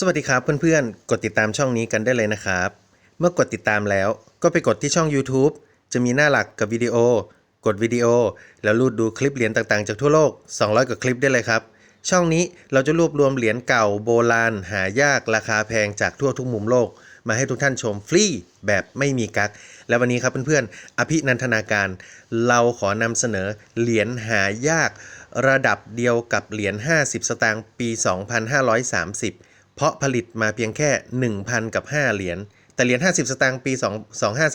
สวัสดีครับเพื่อนๆ กดติดตามช่องนี้กันได้เลยนะครับ เมื่อกดติดตามแล้วก็ไปกดที่ช่อง YouTube จะมีหน้าหลักกับวิดีโอ กดวิดีโอ แล้วรูดดูคลิปเหรียญต่างๆ จากทั่วโลก 200 กว่าคลิปได้เลยครับ ช่องนี้เราจะรวบรวมเหรียญเก่าโบราณ หายากราคาแพงจากทั่วทุกมุมโลก มาให้ทุกท่านชมฟรีแบบไม่มีกักและวันนี้ครับเพื่อนๆ อภินันทนาการ เราขอนำเสนอเหรียญหายาก ระดับเดียวกับเหรียญ50 สตางค์ปี 2530 เพราะผลิตมาเพียงแค่ 1,000 กับ 5 เหรียญ แต่เหรียญ 50 สตางค์ปี2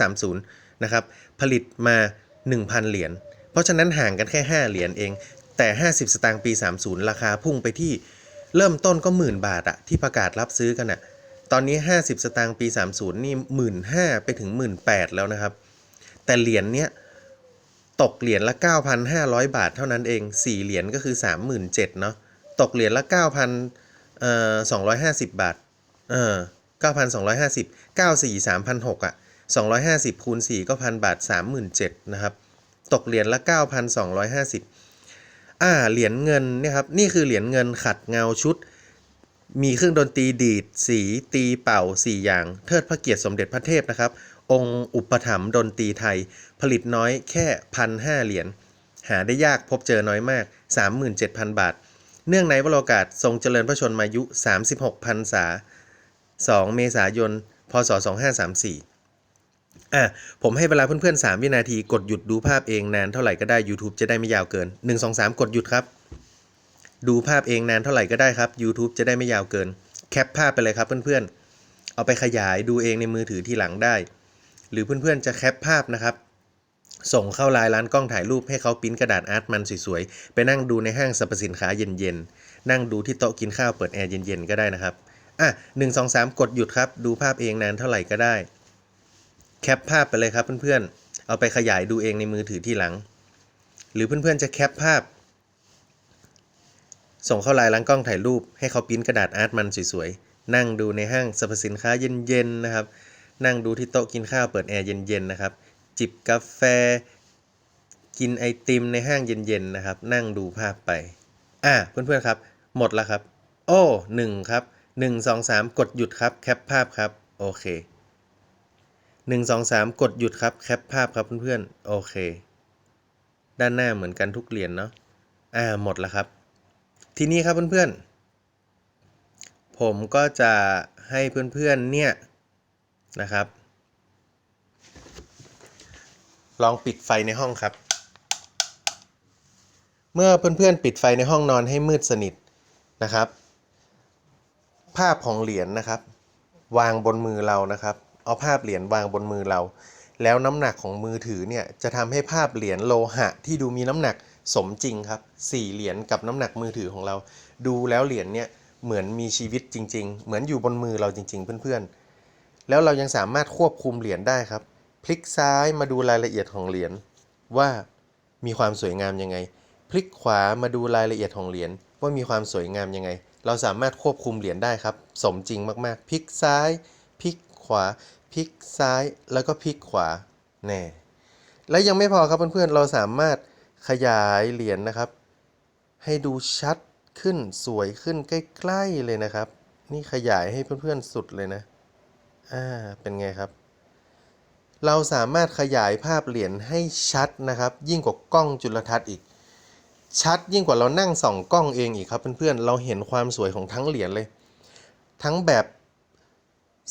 2530 นะครับ ผลิตมา 1,000 เหรียญ เพราะฉะนั้นห่างกันแค่ 5 เหรียญเอง แต่ 50 สตางค์ปี 30 ราคาพุ่งไปที่เริ่มต้นก็หมื่นบาทอะที่ประกาศรับซื้อกันอะตอนนี้ 50 สตางค์ปี 30 นี่หมื่นห้าไปถึงหมื่นแปดแล้วนะครับ แต่เหรียญเนี้ยตกเหรียญละ 9,500 บาทเท่านั้นเอง 4 เหรียญก็คือ 37,000เนาะ ตกเหรียญละ 9,000 เอ่อ250บบาท เออ9,250 94 3,600อะ250คูณ4ก็พันบาท37,000นเจ็ดนะครับ ตกเหรียญละ9,250อ่า เหรียญเงินเนี่ยครับ นี่คือเหรียญเงินขัดเงาชุด มีเครื่องดนตรีดีด สี ตีเป่า 4 อย่าง เทิดพระเกียรติสมเด็จพระเทพนะครับ องค์อุปถัมภ์ดนตรีไทย ผลิตน้อยแค่พันห้าเหรียญ หาได้ยากพบเจอน้อยมาก 37,000 บาท เนื่องในวโรกาสทรงเจริญพระชนมายุ 36พรรษา 2 เมษายน พศ 2534 อะ ผมให้เวลาเพื่อนๆ 3 วินาทีกดหยุดดูภาพเองนานเท่าไหร่ก็ได้ YouTube จะได้ไม่ยาวเกิน 1 2 3 กดหยุดครับ ดูภาพเองนานเท่าไหร่ก็ได้ครับ YouTube จะได้ไม่ยาวเกิน แคปภาพไปเลยครับเพื่อนๆ เอาไปขยายดูเองในมือถือที่หลังได้ หรือเพื่อนๆ จะแคปภาพนะครับ ส่งเข้าไลน์ร้านกล้องถ่ายรูปให้เขาปิ้นกระดาษอาร์ตมันสวยๆ ไปนั่งดูในห้างสรรพสินค้าเย็นๆ นั่งดูที่โต๊ะกินข้าวเปิดแอร์เย็นๆ ก็ได้นะครับ อะหนึ่งสองสามกดหยุดครับ ดูภาพเองนานเท่าไหร่ก็ได้ แคปภาพไปเลยครับเพื่อนๆ เอาไปขยายดูเองในมือถือที่หลัง หรือเพื่อนๆจะแคปภาพ ส่งเข้าไลน์ร้านกล้องถ่ายรูป ให้เขาปิ้นกระดาษอาร์ตมันสวยๆ นั่งดูในห้างสรรพสินค้าเย็นๆ นะครับ นั่งดูที่โต๊ะกินข้าวเปิดแอร์เย็นๆ นะครับ จิบกาแฟ กินไอติมในห้างเย็นๆนะครับ นั่งดูภาพไป อะเพื่อนๆครับ หมดแล้วครับ โอ้หนึ่งครับหนึ่งสองสามกดหยุดครับแคปภาพครับ โอเคหนึ่งสองสามกดหยุดครับแคปภาพครับเพื่อนๆโอเค ด้านหน้าเหมือนกันทุกเหรียญเนาะอ่าหมดแล้วครับ ทีนี้ครับเพื่อนๆผมก็จะให้เพื่อนๆเนี่ยนะครับ ลองปิดไฟในห้องครับ เมื่อเพื่อนๆปิดไฟในห้องนอนให้มืดสนิทนะครับ ภาพของเหรียญนะครับ วางบนมือเรานะครับ เอาภาพเหรียญวางบนมือเรา แล้วน้ำหนักของมือถือเนี่ยจะทำให้ภาพเหรียญโลหะที่ดูมีน้ำหนักสมจริงครับสี่เหรียญกับน้ำหนักมือถือของเรา ดูแล้วเหรียญเนี่ยเหมือนมีชีวิตจริง ๆ เหมือนอยู่บนมือเราจริง ๆ เพื่อนๆ แล้วเรายังสามารถควบคุมเหรียญได้ครับ พลิกซ้ายมาดูรายละเอียดของเหรียญว่ามีความสวยงามยังไง พลิกขวามาดูรายละเอียดของเหรียญว่ามีความสวยงามยังไง เราสามารถควบคุมเหรียญได้ครับ สมจริงมากๆ พลิกซ้าย พลิกขวา พลิกซ้าย แล้วก็พลิกขวาแน่และยังไม่พอครับเพื่อนๆ เราสามารถขยายเหรียญนะครับ ให้ดูชัดขึ้นสวยขึ้นใกล้ๆเลยนะครับ นี่ขยายให้เพื่อนๆสุดเลยนะ อ่า เป็นไงครับ เราสามารถขยายภาพเหรียญให้ชัดนะครับ ยิ่งกว่ากล้องจุลทรรศน์อีก ชัดยิ่งกว่าเรานั่งส่องกล้องเองอีกครับเพื่อนๆเราเห็นความสวยของทั้งเหรียญเลย ทั้งแบบ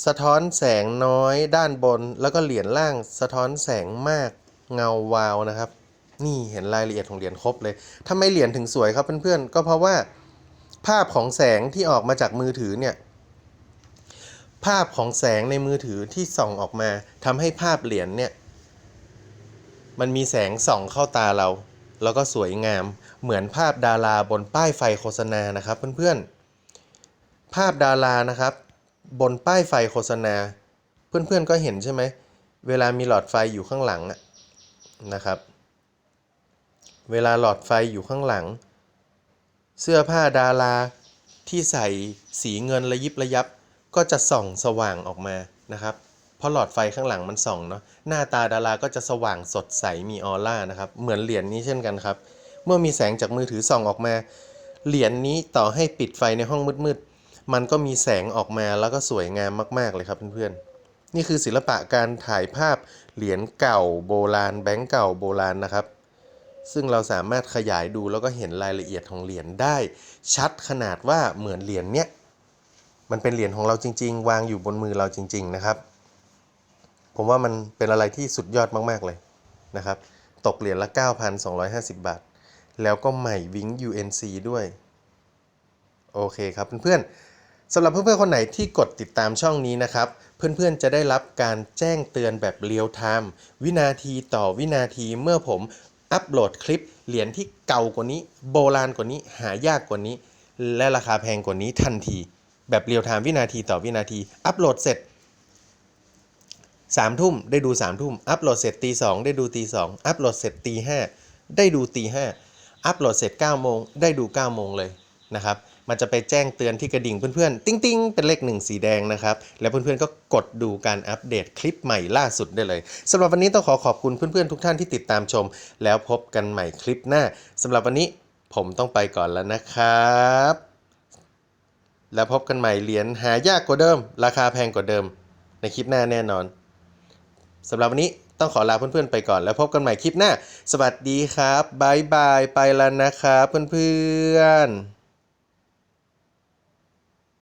สะท้อนแสงน้อยด้านบน แล้วก็เหรียญล่างสะท้อนแสงมากเงาวาวนะครับ นี่เห็นรายละเอียดของเหรียญครบเลยทำไมเหรียญถึงสวยครับเพื่อนๆก็เพราะว่า ภาพของแสงที่ออกมาจากมือถือเนี่ย ภาพของแสงในมือถือที่ส่องออกมาทำให้ภาพเหรียญเนี่ยมันมีแสงส่องเข้าตาเรา แล้วก็สวยงามเหมือนภาพดาราบนป้ายไฟโฆษณานะครับเพื่อนๆ ภาพดารานะครับ บนป้ายไฟโฆษณา เพื่อนๆก็เห็นใช่ไหมเวลามีหลอดไฟอยู่ข้างหลังนะครับ เวลาหลอดไฟอยู่ข้างหลัง เสื้อผ้าดาราที่ใส่สีเงินระยิบระยับ ก็จะส่องสว่างออกมานะครับเพราะหลอดไฟข้างหลังมันส่องเนาะหน้าตาดาราก็จะสว่างสดใสมีออร่านะครับเหมือนเหรียญนี้เช่นกันครับ เมื่อมีแสงจากมือถือส่องออกมา เหรียญนี้ต่อให้ปิดไฟในห้องมืดมันก็มีแสงออกมาแล้วก็สวยงามมากๆเลยครับเพื่อนๆนี่คือศิลปะการถ่ายภาพเหรียญเก่าโบราณ แบงก์เก่าโบราณนะครับซึ่งเราสามารถขยายดูแล้วก็เห็นรายละเอียดของเหรียญได้ ชัดขนาดว่าเหมือนเหรียญเนี้ย มันเป็นเหรียญของเราจริง ๆ วางอยู่บนมือเราจริง ๆ นะครับ ผมว่ามันเป็นอะไรที่สุดยอดมากๆเลยนะครับ ตกเหรียญละ 9,250 บาท แล้วก็ใหม่วิง UNC ด้วย โอเคครับเพื่อนๆสำหรับเพื่อนๆคนไหนที่กดติดตามช่องนี้นะครับ เพื่อนๆจะได้รับการแจ้งเตือนแบบเรียลไทม์วินาทีต่อวินาทีเมื่อผมอัปโหลดคลิปเหรียญที่เก่ากว่านี้ โบราณกว่านี้หายากกว่านี้ และราคาแพงกว่านี้ทันที แบบเรียลไทม์วินาทีต่อวินาที อัปโหลดเสร็จสามทุ่มได้ดูสามทุ่ม อัปโหลดเสร็จตีสองได้ดูตีสองอัปโหลดเสร็จตีห้าได้ดูตีห้าอัปโหลดเสร็จ9ก้าโมงได้ดู9ก้าโมงเลยนะครับ มันจะไปแจ้งเตือนที่กระดิ่งเพื่อนๆติ้งติ้งๆ เป็นเลขหนึ่งสีแดงนะครับ แล้วเพื่อนๆ ก็กดดูการอัปเดตคลิปใหม่ล่าสุดได้เลยสำหรับวันนี้ต้องขอขอบคุณเพื่อนๆ ทุกท่านที่ติดตามชม แล้วพบกันใหม่คลิปหน้าสำหรับวันนี้ผมต้องไปก่อนแล้วนะครับ แล้วพบกันใหม่เหรียญหายากกว่าเดิม ราคาแพงกว่าเดิม ในคลิปหน้าแน่นอนสำหรับวันนี้ต้องขอลาเพื่อนๆไปก่อน แล้วพบกันใหม่คลิปหน้า สวัสดีครับบายบายไปแล้วนะครับเพื่อนๆ